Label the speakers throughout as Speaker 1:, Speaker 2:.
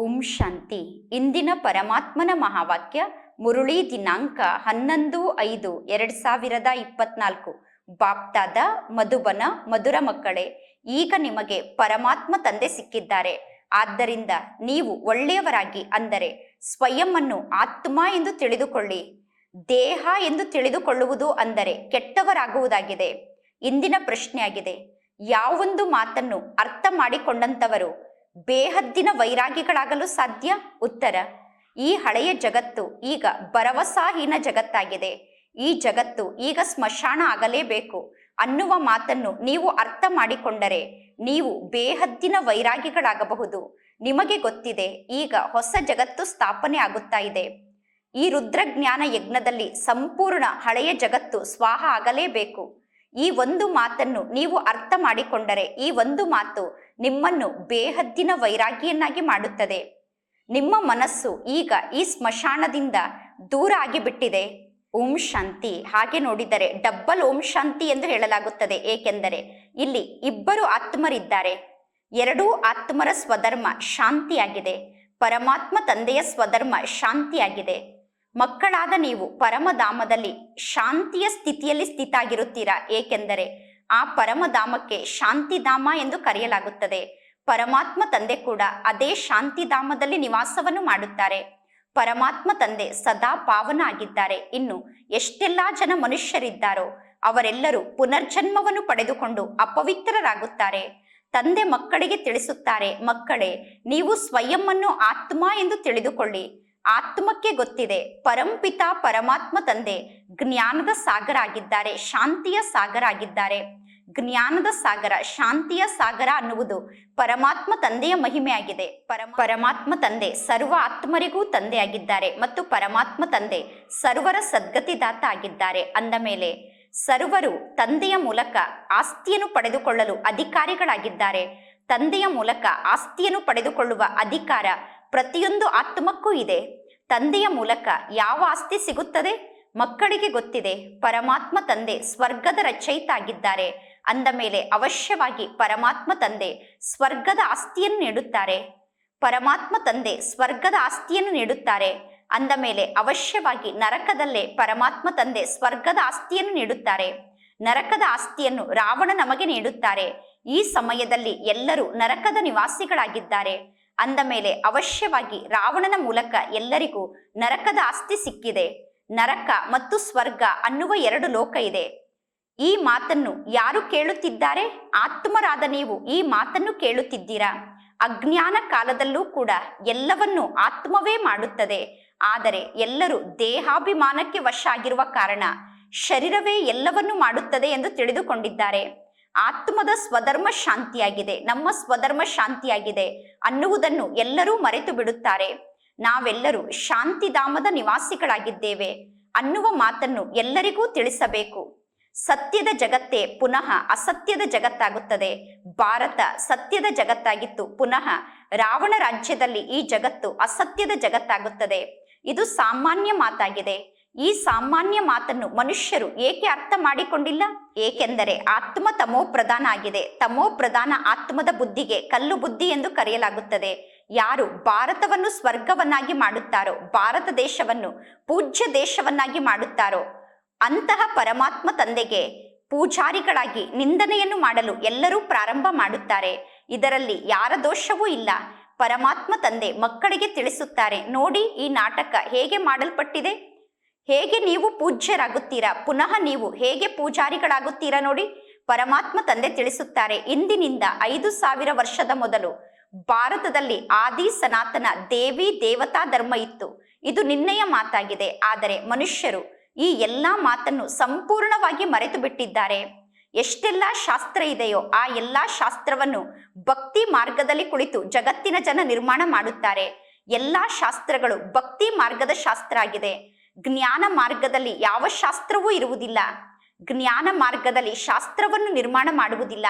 Speaker 1: ಓಂ ಶಾಂತಿ. ಇಂದಿನ ಪರಮಾತ್ಮನ ಮಹಾವಾಕ್ಯ ಮುರುಳಿ ದಿನಾಂಕ ಹನ್ನೊಂದು ಐದು ಎರಡ್ ಸಾವಿರದ ಇಪ್ಪತ್ನಾಲ್ಕು. ಬಾಪ್ತಾದ, ಮಧುಬನ, ಮಧುರ ಮಕ್ಕಳೇ, ಈಗ ನಿಮಗೆ ಪರಮಾತ್ಮ ತಂದೆ ಸಿಕ್ಕಿದ್ದಾರೆ. ಆದ್ದರಿಂದ ನೀವು ಒಳ್ಳೆಯವರಾಗಿ ಅಂದರೆ ಸ್ವಯಂವನ್ನು ಆತ್ಮ ಎಂದು ತಿಳಿದುಕೊಳ್ಳಿ. ದೇಹ ಎಂದು ತಿಳಿದುಕೊಳ್ಳುವುದು ಅಂದರೆ ಕೆಟ್ಟವರಾಗುವುದಾಗಿದೆ. ಇಂದಿನ ಪ್ರಶ್ನೆಯಾಗಿದೆ. ಯಾವೊಂದು ಮಾತನ್ನು ಅರ್ಥ ಮಾಡಿಕೊಂಡಂತವರು ಬೇಹದ್ದಿನ ವೈರಾಗಿಗಳಾಗಲು ಸಾಧ್ಯ? ಉತ್ತರ, ಈ ಹಳೆಯ ಜಗತ್ತು ಈಗ ಭರವಸಾಹೀನ ಜಗತ್ತಾಗಿದೆ. ಈ ಜಗತ್ತು ಈಗ ಸ್ಮಶಾನ ಆಗಲೇಬೇಕು. ಅನ್ನುವ ಮಾತನ್ನು ನೀವು ಅರ್ಥ ಮಾಡಿಕೊಂಡರೆ ನೀವು ಬೇಹದ್ದಿನ ವೈರಾಗಿಗಳಾಗಬಹುದು. ನಿಮಗೆ ಗೊತ್ತಿದೆ, ಈಗ ಹೊಸ ಜಗತ್ತು ಸ್ಥಾಪನೆ ಆಗುತ್ತಾ ಇದೆ. ಈ ರುದ್ರಜ್ಞಾನ ಯಜ್ಞದಲ್ಲಿ ಸಂಪೂರ್ಣ ಹಳೆಯ ಜಗತ್ತು ಸ್ವಾಹ ಆಗಲೇಬೇಕು. ಈ ಒಂದು ಮಾತನ್ನು ನೀವು ಅರ್ಥ ಮಾಡಿಕೊಂಡರೆ ಈ ಒಂದು ಮಾತು ನಿಮ್ಮನ್ನು ಬೇಹದ್ದಿನ ವೈರಾಗಿಯನ್ನಾಗಿ ಮಾಡುತ್ತದೆ. ನಿಮ್ಮ ಮನಸ್ಸು ಈಗ ಈ ಸ್ಮಶಾನದಿಂದ ದೂರ ಆಗಿಬಿಟ್ಟಿದೆ. ಓಂ ಶಾಂತಿ. ಹಾಗೆ ನೋಡಿದರೆ ಡಬ್ಬಲ್ ಓಂ ಶಾಂತಿ ಎಂದು ಹೇಳಲಾಗುತ್ತದೆ. ಏಕೆಂದರೆ ಇಲ್ಲಿ ಇಬ್ಬರು ಆತ್ಮರಿದ್ದಾರೆ. ಎರಡೂ ಆತ್ಮರ ಸ್ವಧರ್ಮ ಶಾಂತಿಯಾಗಿದೆ. ಪರಮಾತ್ಮ ತಂದೆಯ ಸ್ವಧರ್ಮ ಶಾಂತಿಯಾಗಿದೆ. ಮಕ್ಕಳಾದ ನೀವು ಪರಮಧಾಮದಲ್ಲಿ ಶಾಂತಿಯ ಸ್ಥಿತಿಯಲ್ಲಿ ಸ್ಥಿತಾಗಿರುತ್ತೀರಾ? ಏಕೆಂದರೆ ಆ ಪರಮಧಾಮಕ್ಕೆ ಶಾಂತಿಧಾಮ ಎಂದು ಕರೆಯಲಾಗುತ್ತದೆ. ಪರಮಾತ್ಮ ತಂದೆ ಕೂಡ ಅದೇ ಶಾಂತಿಧಾಮದಲ್ಲಿ ನಿವಾಸವನ್ನು ಮಾಡುತ್ತಾರೆ. ಪರಮಾತ್ಮ ತಂದೆ ಸದಾ ಪಾವನ ಆಗಿದ್ದಾರೆ ಇನ್ನು ಎಷ್ಟೆಲ್ಲಾ ಜನ ಮನುಷ್ಯರಿದ್ದಾರೋ ಅವರೆಲ್ಲರೂ ಪುನರ್ಜನ್ಮವನ್ನು ಪಡೆದುಕೊಂಡು ಅಪವಿತ್ರರಾಗುತ್ತಾರೆ. ತಂದೆ ಮಕ್ಕಳಿಗೆ ತಿಳಿಸುತ್ತಾರೆ, ಮಕ್ಕಳೇ, ನೀವು ಸ್ವಯಂವನ್ನು ಆತ್ಮ ಎಂದು ತಿಳಿದುಕೊಳ್ಳಿ. ಆತ್ಮಕ್ಕೆ ಗೊತ್ತಿದೆ. ಪರಂಪಿತ ಪರಮಾತ್ಮ ತಂದೆ. ಜ್ಞಾನದ ಸಾಗರ ಆಗಿದ್ದಾರೆ ಶಾಂತಿಯ ಸಾಗರ ಆಗಿದ್ದಾರೆ ಜ್ಞಾನದ ಸಾಗರ, ಶಾಂತಿಯ ಸಾಗರ ಅನ್ನುವುದು ಪರಮಾತ್ಮ ತಂದೆಯ ಮಹಿಮೆಯಾಗಿದೆ. ಪರಮ ಪರಮಾತ್ಮ ತಂದೆ, ಸರ್ವ ಆತ್ಮರಿಗೂ ತಂದೆಯಾಗಿದ್ದಾರೆ ಮತ್ತು ಪರಮಾತ್ಮ ತಂದೆ, ಸರ್ವರ ಸದ್ಗತಿದಾತ ಆಗಿದ್ದಾರೆ. ಅಂದ ಮೇಲೆ, ಸರ್ವರು ತಂದೆಯ ಮೂಲಕ ಆಸ್ತಿಯನ್ನು ಪಡೆದುಕೊಳ್ಳಲು ಅಧಿಕಾರಿಗಳಾಗಿದ್ದಾರೆ. ತಂದೆಯ ಮೂಲಕ ಆಸ್ತಿಯನ್ನು ಪಡೆದುಕೊಳ್ಳುವ ಅಧಿಕಾರ ಪ್ರತಿಯೊಂದು ಆತ್ಮಕ್ಕೂ ಇದೆ. ತಂದೆಯ ಮೂಲಕ ಯಾವ ಆಸ್ತಿ ಸಿಗುತ್ತದೆ? ಮಕ್ಕಳಿಗೆ ಗೊತ್ತಿದೆ, ಪರಮಾತ್ಮ ತಂದೆ ಸ್ವರ್ಗದ ರಚಯಿತಾಗಿದ್ದಾರೆ. ಅಂದ ಮೇಲೆ ಅವಶ್ಯವಾಗಿ ಪರಮಾತ್ಮ ತಂದೆ ಸ್ವರ್ಗದ ಆಸ್ತಿಯನ್ನು ನೀಡುತ್ತಾರೆ. ಪರಮಾತ್ಮ ತಂದೆ ಸ್ವರ್ಗದ ಆಸ್ತಿಯನ್ನು ನೀಡುತ್ತಾರೆ. ಅಂದ ಮೇಲೆ ಅವಶ್ಯವಾಗಿ ನರಕದಲ್ಲೇ ಪರಮಾತ್ಮ ತಂದೆ ಸ್ವರ್ಗದ ಆಸ್ತಿಯನ್ನು ನೀಡುತ್ತಾರೆ. ನರಕದ ಆಸ್ತಿಯನ್ನು ರಾವಣ ನಮಗೆ ನೀಡುತ್ತಾರೆ. ಈ ಸಮಯದಲ್ಲಿ ಎಲ್ಲರೂ ನರಕದ ನಿವಾಸಿಗಳಾಗಿದ್ದಾರೆ. ಅಂದ ಮೇಲೆ ಅವಶ್ಯವಾಗಿ ರಾವಣನ ಮೂಲಕ ಎಲ್ಲರಿಗೂ ನರಕದ ಆಸ್ತಿ ಸಿಕ್ಕಿದೆ. ನರಕ ಮತ್ತು ಸ್ವರ್ಗ ಅನ್ನುವ ಎರಡು ಲೋಕ ಇದೆ. ಈ ಮಾತನ್ನು ಯಾರು ಕೇಳುತ್ತಿದ್ದಾರೆ? ಆತ್ಮರಾದ ನೀವು ಈ ಮಾತನ್ನು ಕೇಳುತ್ತಿದ್ದೀರಾ? ಅಜ್ಞಾನ ಕಾಲದಲ್ಲೂ ಕೂಡ ಎಲ್ಲವನ್ನು ಆತ್ಮವೇ ಮಾಡುತ್ತದೆ. ಆದರೆ ಎಲ್ಲರೂ ದೇಹಾಭಿಮಾನಕ್ಕೆ ವಶ ಆಗಿರುವ ಕಾರಣ ಶರೀರವೇ ಎಲ್ಲವನ್ನು ಮಾಡುತ್ತದೆ ಎಂದು ತಿಳಿದುಕೊಂಡಿದ್ದಾರೆ. ಆತ್ಮದ ಸ್ವಧರ್ಮ ಶಾಂತಿಯಾಗಿದೆ, ನಮ್ಮ ಸ್ವಧರ್ಮ ಶಾಂತಿಯಾಗಿದೆ ಅನ್ನುವುದನ್ನು ಎಲ್ಲರೂ ಮರೆತು ಬಿಡುತ್ತಾರೆ. ನಾವೆಲ್ಲರೂ ಶಾಂತಿಧಾಮದ ನಿವಾಸಿಗಳಾಗಿದ್ದೇವೆ ಅನ್ನುವ ಮಾತನ್ನು ಎಲ್ಲರಿಗೂ ತಿಳಿಸಬೇಕು. ಸತ್ಯದ ಜಗತ್ತೇ ಪುನಃ ಅಸತ್ಯದ ಜಗತ್ತಾಗುತ್ತದೆ. ಭಾರತ ಸತ್ಯದ ಜಗತ್ತಾಗಿತ್ತು, ಪುನಃ ರಾವಣ ರಾಜ್ಯದಲ್ಲಿ ಈ ಜಗತ್ತು ಅಸತ್ಯದ ಜಗತ್ತಾಗುತ್ತದೆ. ಇದು ಸಾಮಾನ್ಯ ಮಾತಾಗಿದೆ. ಈ ಸಾಮಾನ್ಯ ಮಾತನ್ನು ಮನುಷ್ಯರು ಏಕೆ ಅರ್ಥ ಮಾಡಿಕೊಂಡಿಲ್ಲ? ಏಕೆಂದರೆ ಆತ್ಮ ತಮೋ ಪ್ರಧಾನ ಆಗಿದೆ. ತಮೋ ಪ್ರಧಾನ ಆತ್ಮದ ಬುದ್ಧಿಗೆ ಕಲ್ಲು ಬುದ್ಧಿ ಎಂದು ಕರೆಯಲಾಗುತ್ತದೆ. ಯಾರು ಭಾರತವನ್ನು ಸ್ವರ್ಗವನ್ನಾಗಿ ಮಾಡುತ್ತಾರೋ, ಭಾರತ ದೇಶವನ್ನು ಪೂಜ್ಯ ದೇಶವನ್ನಾಗಿ ಮಾಡುತ್ತಾರೋ, ಅಂತಹ ಪರಮಾತ್ಮ ತಂದೆಗೆ ಪೂಜಾರಿಗಳಾಗಿ ನಿಂದನೆಯನ್ನು ಮಾಡಲು ಎಲ್ಲರೂ ಪ್ರಾರಂಭ ಮಾಡುತ್ತಾರೆ. ಇದರಲ್ಲಿ ಯಾರ ದೋಷವೂ ಇಲ್ಲ. ಪರಮಾತ್ಮ ತಂದೆ ಮಕ್ಕಳಿಗೆ ತಿಳಿಸುತ್ತಾರೆ, ನೋಡಿ, ಈ ನಾಟಕ ಹೇಗೆ ಮಾಡಲ್ಪಟ್ಟಿದೆ? ಹೇಗೆ ನೀವು ಪೂಜ್ಯರಾಗುತ್ತೀರಾ? ಪುನಃ ನೀವು ಹೇಗೆ ಪೂಜಾರಿಗಳಾಗುತ್ತೀರಾ ನೋಡಿ ಪರಮಾತ್ಮ ತಂದೆ ತಿಳಿಸುತ್ತಾರೆ. ಇಂದಿನಿಂದ ಐದು ಸಾವಿರ ವರ್ಷದ ಮೊದಲು ಭಾರತದಲ್ಲಿ ಆದಿ ಸನಾತನ ದೇವಿ ದೇವತಾ ಧರ್ಮ ಇತ್ತು. ಇದು ನಿನ್ನೆಯ ಮಾತಾಗಿದೆ. ಆದರೆ ಮನುಷ್ಯರು ಈ ಎಲ್ಲ ಮಾತನ್ನು ಸಂಪೂರ್ಣವಾಗಿ ಮರೆತು ಬಿಟ್ಟಿದ್ದಾರೆ ಎಷ್ಟೆಲ್ಲ ಶಾಸ್ತ್ರ ಇದೆಯೋ ಆ ಎಲ್ಲಾ ಶಾಸ್ತ್ರವನ್ನು ಭಕ್ತಿ ಮಾರ್ಗದಲ್ಲಿ ಕುಳಿತು ಜಗತ್ತಿನ ಜನ ನಿರ್ಮಾಣ ಮಾಡುತ್ತಾರೆ. ಎಲ್ಲ ಶಾಸ್ತ್ರಗಳು ಭಕ್ತಿ ಮಾರ್ಗದ ಶಾಸ್ತ್ರ ಆಗಿದೆ. ಜ್ಞಾನ ಮಾರ್ಗದಲ್ಲಿ ಯಾವ ಶಾಸ್ತ್ರವೂ ಇರುವುದಿಲ್ಲ. ಜ್ಞಾನ ಮಾರ್ಗದಲ್ಲಿ ಶಾಸ್ತ್ರವನ್ನು ನಿರ್ಮಾಣ ಮಾಡುವುದಿಲ್ಲ.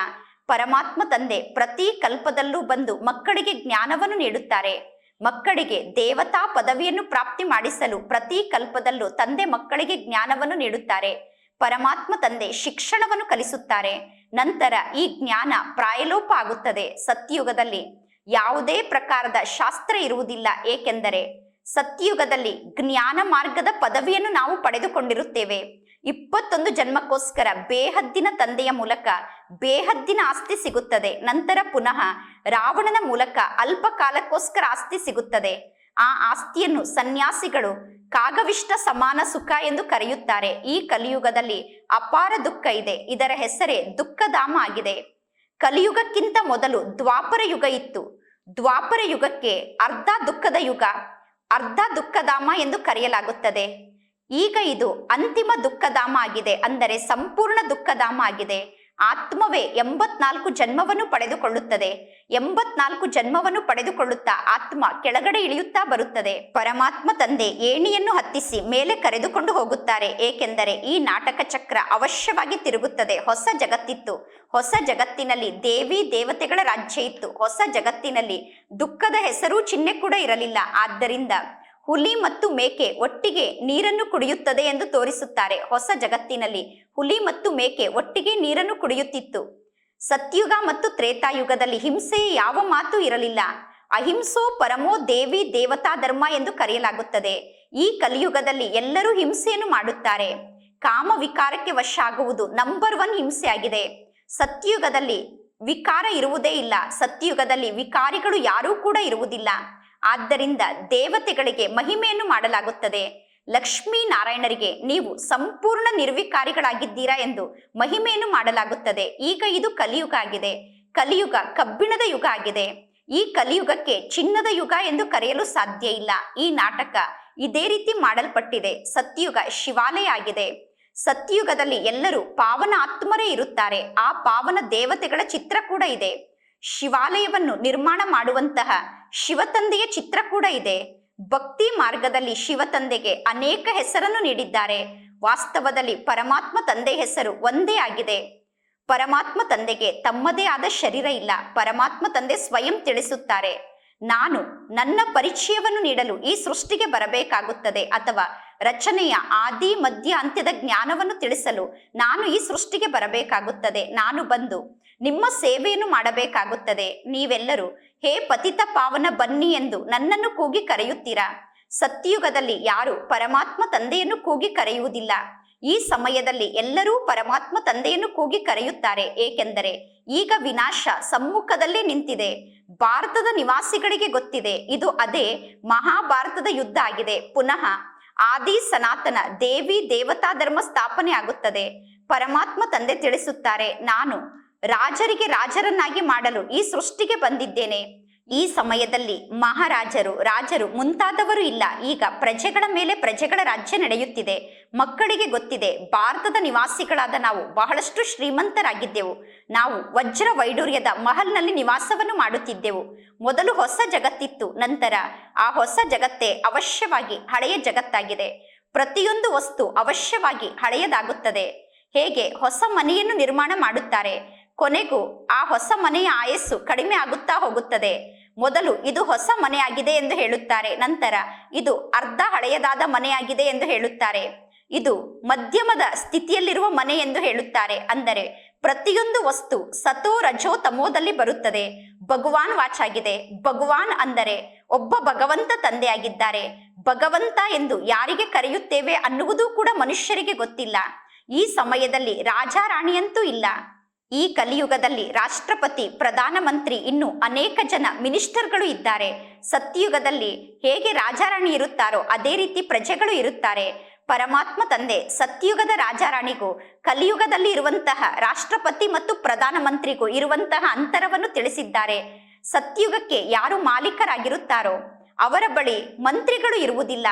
Speaker 1: ಪರಮಾತ್ಮ ತಂದೆ ಪ್ರತಿ ಕಲ್ಪದಲ್ಲೂ ಬಂದು ಮಕ್ಕಳಿಗೆ ಜ್ಞಾನವನ್ನು ನೀಡುತ್ತಾರೆ. ಮಕ್ಕಳಿಗೆ ದೇವತಾ ಪದವಿಯನ್ನು ಪ್ರಾಪ್ತಿ ಮಾಡಿಸಲು ಪ್ರತಿ ಕಲ್ಪದಲ್ಲೂ ತಂದೆ ಮಕ್ಕಳಿಗೆ ಜ್ಞಾನವನ್ನು ನೀಡುತ್ತಾರೆ. ಪರಮಾತ್ಮ ತಂದೆ ಶಿಕ್ಷಣವನ್ನು ಕಲಿಸುತ್ತಾರೆ. ನಂತರ ಈ ಜ್ಞಾನ ಪ್ರಾಯಲೋಪ ಆಗುತ್ತದೆ. ಸತ್ಯುಗದಲ್ಲಿ ಯಾವುದೇ ಪ್ರಕಾರದ ಶಾಸ್ತ್ರ ಇರುವುದಿಲ್ಲ ಏಕೆಂದರೆ ಸತ್ಯಯುಗದಲ್ಲಿ ಜ್ಞಾನ ಮಾರ್ಗದ ಪದವಿಯನ್ನು ನಾವು ಪಡೆದುಕೊಂಡಿರುತ್ತೇವೆ. ಇಪ್ಪತ್ತೊಂದು ಜನ್ಮಕ್ಕೋಸ್ಕರ ಬೇಹದ್ದಿನ ತಂದೆಯ ಮೂಲಕ ಬೇಹದ್ದಿನ ಆಸ್ತಿ ಸಿಗುತ್ತದೆ. ನಂತರ ಪುನಃ ರಾವಣನ ಮೂಲಕ ಅಲ್ಪ ಕಾಲಕ್ಕೋಸ್ಕರ ಆಸ್ತಿ ಸಿಗುತ್ತದೆ. ಆ ಆಸ್ತಿಯನ್ನು ಸನ್ಯಾಸಿಗಳು ಕಾಗವಿಷ್ಟ ಸಮಾನ ಸುಖ ಎಂದು ಕರೆಯುತ್ತಾರೆ. ಈ ಕಲಿಯುಗದಲ್ಲಿ ಅಪಾರ ದುಃಖ ಇದೆ. ಇದರ ಹೆಸರೇ ದುಃಖಧಾಮ ಆಗಿದೆ. ಕಲಿಯುಗಕ್ಕಿಂತ ಮೊದಲು ದ್ವಾಪರ ಯುಗ ಇತ್ತು. ದ್ವಾಪರ ಯುಗಕ್ಕೆ ಅರ್ಧ ದುಃಖದ ಯುಗ. ಅರ್ಧ ದುಃಖಧಾಮ ಎಂದು ಕರೆಯಲಾಗುತ್ತದೆ. ಈಗ ಇದು ಅಂತಿಮ ದುಃಖಧಾಮ ಆಗಿದೆ. ಅಂದರೆ ಸಂಪೂರ್ಣ ದುಃಖಧಾಮ ಆಗಿದೆ. ಆತ್ಮವೇ ಎಂಬತ್ನಾಲ್ಕು ಜನ್ಮವನ್ನು ಪಡೆದುಕೊಳ್ಳುತ್ತದೆ. ಎಂಬತ್ನಾಲ್ಕು ಜನ್ಮವನ್ನು ಪಡೆದುಕೊಳ್ಳುತ್ತಾ ಆತ್ಮ ಕೆಳಗಡೆ ಇಳಿಯುತ್ತಾ ಬರುತ್ತದೆ. ಪರಮಾತ್ಮ ತಂದೆ ಏಣಿಯನ್ನು ಹತ್ತಿಸಿ ಮೇಲೆ ಕರೆದುಕೊಂಡು ಹೋಗುತ್ತಾರೆ. ಏಕೆಂದರೆ ಈ ನಾಟಕ ಚಕ್ರ ಅವಶ್ಯವಾಗಿ ತಿರುಗುತ್ತದೆ. ಹೊಸ ಜಗತ್ತಿತ್ತು. ಹೊಸ ಜಗತ್ತಿನಲ್ಲಿ ದೇವಿ ದೇವತೆಗಳ ರಾಜ್ಯ ಇತ್ತು. ಹೊಸ ಜಗತ್ತಿನಲ್ಲಿ ದುಃಖದ ಹೆಸರು ಚಿಹ್ನೆ ಕೂಡ ಇರಲಿಲ್ಲ. ಆದ್ದರಿಂದ ಹುಲಿ ಮತ್ತು ಮೇಕೆ ಒಟ್ಟಿಗೆ ನೀರನ್ನು ಕುಡಿಯುತ್ತದೆ ಎಂದು ತೋರಿಸುತ್ತಾರೆ ಹೊಸ ಜಗತ್ತಿನಲ್ಲಿ. ಹುಲಿ ಮತ್ತು ಮೇಕೆ ಒಟ್ಟಿಗೆ ನೀರನ್ನು ಕುಡಿಯುತ್ತಿತ್ತು. ಸತ್ಯುಗ ಮತ್ತು ತ್ರೇತಾಯುಗದಲ್ಲಿ ಹಿಂಸೆಯ ಯಾವ ಮಾತು ಇರಲಿಲ್ಲ. ಅಹಿಂಸೋ ಪರಮೋ ದೇವಿ ದೇವತಾ ಧರ್ಮ ಎಂದು ಕರೆಯಲಾಗುತ್ತದೆ. ಈ ಕಲಿಯುಗದಲ್ಲಿ ಎಲ್ಲರೂ ಹಿಂಸೆಯನ್ನು ಮಾಡುತ್ತಾರೆ. ಕಾಮ ವಿಕಾರಕ್ಕೆ ವಶ ಆಗುವುದು ನಂಬರ್ ಒನ್ ಹಿಂಸೆಯಾಗಿದೆ. ಸತ್ಯುಗದಲ್ಲಿ ವಿಕಾರ ಇರುವುದೇ ಇಲ್ಲ. ಸತ್ಯುಗದಲ್ಲಿ ವಿಕಾರಿಗಳು ಯಾರೂ ಕೂಡ ಇರುವುದಿಲ್ಲ. ಆದ್ದರಿಂದ ದೇವತೆಗಳಿಗೆ ಮಹಿಮೆಯನ್ನು ಮಾಡಲಾಗುತ್ತದೆ. ಲಕ್ಷ್ಮೀ ನಾರಾಯಣರಿಗೆ ನೀವು ಸಂಪೂರ್ಣ ನಿರ್ವಿಕಾರಿಗಳಾಗಿದ್ದೀರಾ ಎಂದು ಮಹಿಮೆಯನ್ನು ಮಾಡಲಾಗುತ್ತದೆ. ಈಗ ಇದು ಕಲಿಯುಗ ಆಗಿದೆ. ಕಲಿಯುಗ ಕಬ್ಬಿಣದ ಯುಗ ಆಗಿದೆ. ಈ ಕಲಿಯುಗಕ್ಕೆ ಚಿನ್ನದ ಯುಗ ಎಂದು ಕರೆಯಲು ಸಾಧ್ಯ ಇಲ್ಲ. ಈ ನಾಟಕ ಇದೇ ರೀತಿ ಮಾಡಲ್ಪಟ್ಟಿದೆ. ಸತ್ಯಯುಗ ಶಿವಾಲಯ ಆಗಿದೆ. ಸತ್ಯುಗದಲ್ಲಿ ಎಲ್ಲರೂ ಪಾವನ ಆತ್ಮರೇ ಇರುತ್ತಾರೆ. ಆ ಪಾವನ ದೇವತೆಗಳ ಚಿತ್ರ ಕೂಡ ಇದೆ. ಶಿವಾಲಯವನ್ನು ನಿರ್ಮಾಣ ಮಾಡುವಂತಹ ಶಿವತಂದೆಯ ಚಿತ್ರ ಕೂಡ ಇದೆ. ಭಕ್ತಿ ಮಾರ್ಗದಲ್ಲಿ ಶಿವತಂದೆಗೆ ಅನೇಕ ಹೆಸರನ್ನು ನೀಡಿದ್ದಾರೆ. ವಾಸ್ತವದಲ್ಲಿ ಪರಮಾತ್ಮ ತಂದೆ ಹೆಸರು ಒಂದೇ ಆಗಿದೆ. ಪರಮಾತ್ಮ ತಂದೆಗೆ ತಮ್ಮದೇ ಆದ ಶರೀರ ಇಲ್ಲ. ಪರಮಾತ್ಮ ತಂದೆ ಸ್ವಯಂ ತಿಳಿಸುತ್ತಾರೆ. ನಾನು ನನ್ನ ಪರಿಚಯವನ್ನು ನೀಡಲು ಈ ಸೃಷ್ಟಿಗೆ ಬರಬೇಕಾಗುತ್ತದೆ ಅಥವಾ ರಚನೆಯ ಆದಿ, ಮಧ್ಯ, ಅಂತ್ಯದ ಜ್ಞಾನವನ್ನು ತಿಳಿಸಲು ನಾನು ಈ ಸೃಷ್ಟಿಗೆ ಬರಬೇಕಾಗುತ್ತದೆ. ನಾನು ಬಂದು ನಿಮ್ಮ ಸೇವೆಯನ್ನು ಮಾಡಬೇಕಾಗುತ್ತದೆ. ನೀವೆಲ್ಲರೂ, ಹೇ ಪತಿತ ಪಾವನ ಬನ್ನಿ ಎಂದು ನನ್ನನ್ನು ಕೂಗಿ ಕರೆಯುತ್ತೀರಾ? ಸತ್ಯಯುಗದಲ್ಲಿ ಯಾರು ಪರಮಾತ್ಮ ತಂದೆಯನ್ನು ಕೂಗಿ ಕರೆಯುವುದಿಲ್ಲ. ಈ ಸಮಯದಲ್ಲಿ ಎಲ್ಲರೂ ಪರಮಾತ್ಮ ತಂದೆಯನ್ನು ಕೂಗಿ ಕರೆಯುತ್ತಾರೆ. ಏಕೆಂದರೆ, ಈಗ ವಿನಾಶ ಸಮ್ಮುಖದಲ್ಲೇ ನಿಂತಿದೆ. ಭಾರತದ ನಿವಾಸಿಗಳಿಗೆ ಗೊತ್ತಿದೆ. ಇದು ಅದೇ ಮಹಾಭಾರತದ ಯುದ್ಧ ಆಗಿದೆ. ಪುನಃ ಆದಿ ಸನಾತನ ದೇವಿ ದೇವತಾ ಧರ್ಮ ಸ್ಥಾಪನೆ ಆಗುತ್ತದೆ. ಪರಮಾತ್ಮ ತಂದೆ ತಿಳಿಸುತ್ತಾರೆ, ನಾನು ರಾಜರಿಗೆ ರಾಜರನ್ನಾಗಿ ಮಾಡಲು ಈ ಸೃಷ್ಟಿಗೆ ಬಂದಿದ್ದೇನೆ. ಈ ಸಮಯದಲ್ಲಿ ಮಹಾರಾಜರು, ರಾಜರು ಮುಂತಾದವರು ಇಲ್ಲ. ಈಗ ಪ್ರಜೆಗಳ ಮೇಲೆ ಪ್ರಜೆಗಳ ರಾಜ್ಯ ನಡೆಯುತ್ತಿದೆ. ಮಕ್ಕಳಿಗೆ ಗೊತ್ತಿದೆ, ಭಾರತದ ನಿವಾಸಿಗಳಾದ ನಾವು ಬಹಳಷ್ಟು ಶ್ರೀಮಂತರಾಗಿದ್ದೆವು. ನಾವು ವಜ್ರ ವೈಡೂರ್ಯದ ಮಹಲ್ನಲ್ಲಿ ನಿವಾಸವನ್ನು ಮಾಡುತ್ತಿದ್ದೆವು. ಮೊದಲು ಹೊಸ ಜಗತ್ತಿತ್ತು, ನಂತರ ಆ ಹೊಸ ಜಗತ್ತೇ ಅವಶ್ಯವಾಗಿ ಹಳೆಯ ಜಗತ್ತಾಗಿದೆ. ಪ್ರತಿಯೊಂದು ವಸ್ತು ಅವಶ್ಯವಾಗಿ ಹಳೆಯದಾಗುತ್ತದೆ. ಹೇಗೆ? ಹೊಸ ಮನೆಯನ್ನು ನಿರ್ಮಾಣ ಮಾಡುತ್ತಾರೆ. ಕೊನೆಗೂ ಆ ಹೊಸ ಮನೆಯ ಆಯಸ್ಸು ಕಡಿಮೆ ಆಗುತ್ತಾ ಹೋಗುತ್ತದೆ. ಮೊದಲು ಇದು ಹೊಸ ಮನೆಯಾಗಿದೆ ಎಂದು ಹೇಳುತ್ತಾರೆ, ನಂತರ ಇದು ಅರ್ಧ ಹಳೆಯದಾದ ಮನೆಯಾಗಿದೆ ಎಂದು ಹೇಳುತ್ತಾರೆ. ಇದು ಮಧ್ಯಮದ ಸ್ಥಿತಿಯಲ್ಲಿರುವ ಮನೆ ಎಂದು ಹೇಳುತ್ತಾರೆ. ಅಂದರೆ ಪ್ರತಿಯೊಂದು ವಸ್ತು ಸತೋ ರಜೋ ತಮೋದಲ್ಲಿ ಬರುತ್ತದೆ. ಭಗವಾನ್ ವಾಚ್ ಆಗಿದೆ. ಭಗವಾನ್ ಅಂದರೆ ಒಬ್ಬ ಭಗವಂತ ತಂದೆಯಾಗಿದ್ದಾರೆ. ಭಗವಂತ ಎಂದು ಯಾರಿಗೆ ಕರೆಯುತ್ತೇವೆ ಅನ್ನುವುದು ಕೂಡ ಮನುಷ್ಯರಿಗೆ ಗೊತ್ತಿಲ್ಲ. ಈ ಸಮಯದಲ್ಲಿ ರಾಜ ರಾಣಿಯಂತೂ ಇಲ್ಲ. ಈ ಕಲಿಯುಗದಲ್ಲಿ ರಾಷ್ಟ್ರಪತಿ, ಪ್ರಧಾನಮಂತ್ರಿ ಇನ್ನು ಅನೇಕ ಜನ ಮಿನಿಸ್ಟರ್ಗಳು ಇದ್ದಾರೆ. ಸತ್ಯಯುಗದಲ್ಲಿ ಹೇಗೆ ರಾಜಾರಾಣಿ ಇರುತ್ತಾರೋ ಅದೇ ರೀತಿ ಪ್ರಜೆಗಳು ಇರುತ್ತಾರೆ. ಪರಮಾತ್ಮ ತಂದೆ ಸತ್ಯಯುಗದ ರಾಜಾರಾಣಿಗೂ, ಕಲಿಯುಗದಲ್ಲಿ ಇರುವಂತಹ ರಾಷ್ಟ್ರಪತಿ ಮತ್ತು ಪ್ರಧಾನಮಂತ್ರಿಗೂ ಇರುವಂತಹ ಅಂತರವನ್ನು ತಿಳಿಸಿದ್ದಾರೆ. ಸತ್ಯುಗಕ್ಕೆ ಯಾರು ಮಾಲೀಕರಾಗಿರುತ್ತಾರೋ ಅವರ ಬಳಿ ಮಂತ್ರಿಗಳು ಇರುವುದಿಲ್ಲ.